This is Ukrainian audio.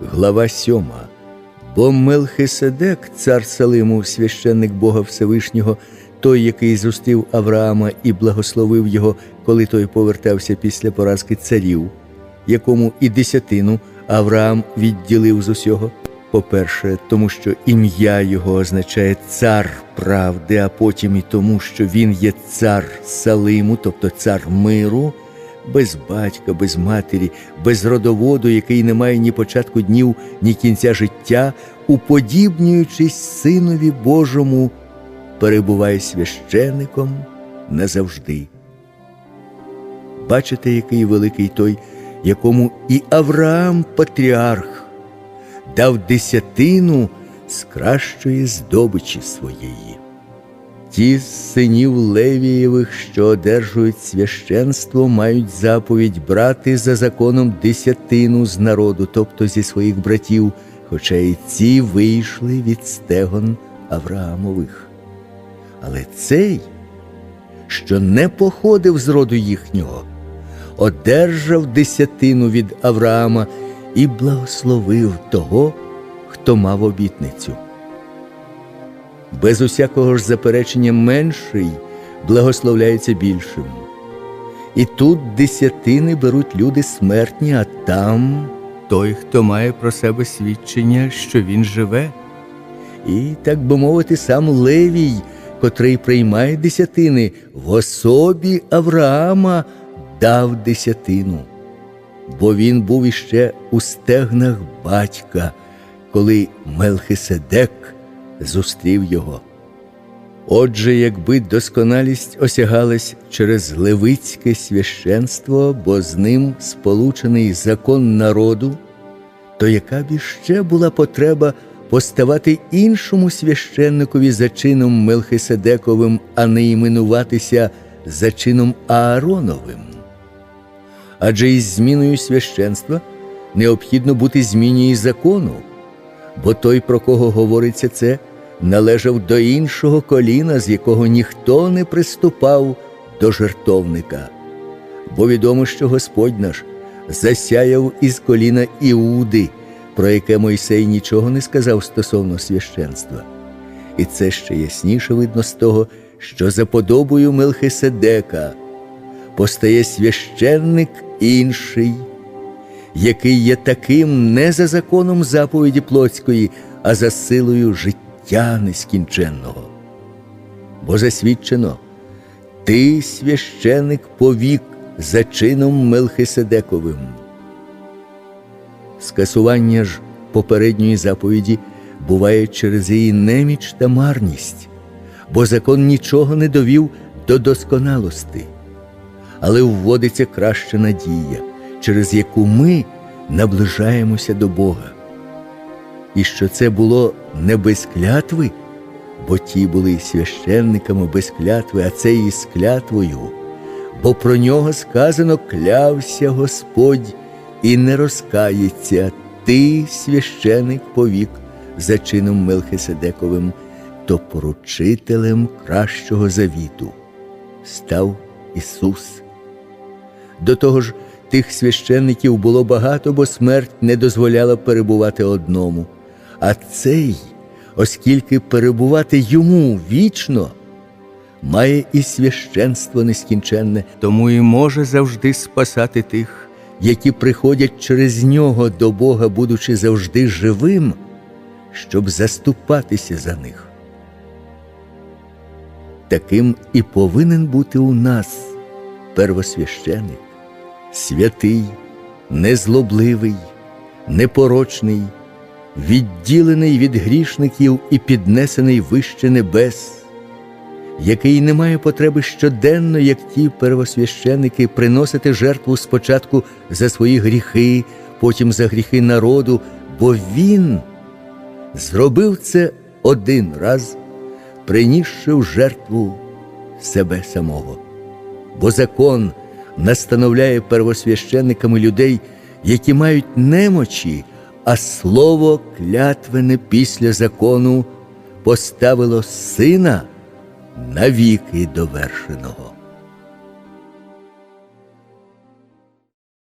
Глава 7. Бо Мелхиседек, цар Салиму, священник Бога Всевишнього, той, який зустрів Авраама і благословив його, коли той повертався після поразки царів, якому і десятину Авраам відділив з усього. По-перше, тому що ім'я його означає цар правди, а потім і тому, що він є цар Салиму, тобто цар миру, без батька, без матері, без родоводу, який не має ні початку днів, ні кінця життя, уподібнюючись Синові Божому, перебуває священником назавжди. Бачите, який великий той, якому і Авраам, патріарх, дав десятину з кращої здобичі своєї. Ті з синів Левієвих, що одержують священство, мають заповідь брати за законом десятину з народу, тобто зі своїх братів, хоча і ці вийшли від стегон Авраамових. Але цей, що не походив з роду їхнього, одержав десятину від Авраама і благословив того, хто мав обітницю. Без усякого ж заперечення менший благословляється більшим. І тут десятини беруть люди смертні, а там той, хто має про себе свідчення, що він живе. І, так би мовити, сам Левій, котрий приймає десятини, в особі Авраама дав десятину, бо він був іще у стегнах батька, коли Мелхиседек зустрів його. Отже, якби досконалість осягалась через левицьке священство, бо з ним сполучений закон народу, то яка б іще була потреба поставати іншому священникові за чином Мелхиседековим, а не іменуватися за чином Аароновим? Адже із зміною священства необхідно бути зміні і закону, бо той, про кого говориться це, належав до іншого коліна, з якого ніхто не приступав до жертовника. Бо відомо, що Господь наш засяяв із коліна Іуди, про яке Мойсей нічого не сказав стосовно священства. І це ще ясніше видно з того, що за подобою Мелхиседека постає священник інший, який є таким не за законом заповіді плотської, а за силою життя нескінченного. Бо засвідчено, ти священик повік за чином Мелхиседековим. Скасування ж попередньої заповіді буває через її неміч та марність, бо закон нічого не довів до досконалости, але вводиться краща надія, через яку ми наближаємося до Бога. І що це було не без клятви, бо ті були священниками без клятви, а це і з клятвою, бо про нього сказано клявся Господь і не розкається, ти, священик повік, за чином Мелхиседековим, то поручителем кращого завіту став Ісус. До того ж, тих священників було багато, бо смерть не дозволяла перебувати одному. А цей, оскільки перебувати йому вічно, має і священство нескінченне, тому і може завжди спасати тих, які приходять через нього до Бога, будучи завжди живим, щоб заступатися за них. Таким і повинен бути у нас первосвященик, святий, незлобливий, непорочний, відділений від грішників і піднесений вище небес, який не має потреби щоденно, як ті первосвященники, приносити жертву спочатку за свої гріхи, потім за гріхи народу, бо він зробив це один раз, принісши в жертву себе самого. Бо закон настановляє первосвященниками людей, які мають немочі, а слово клятвене після закону поставило сина навіки довершеного.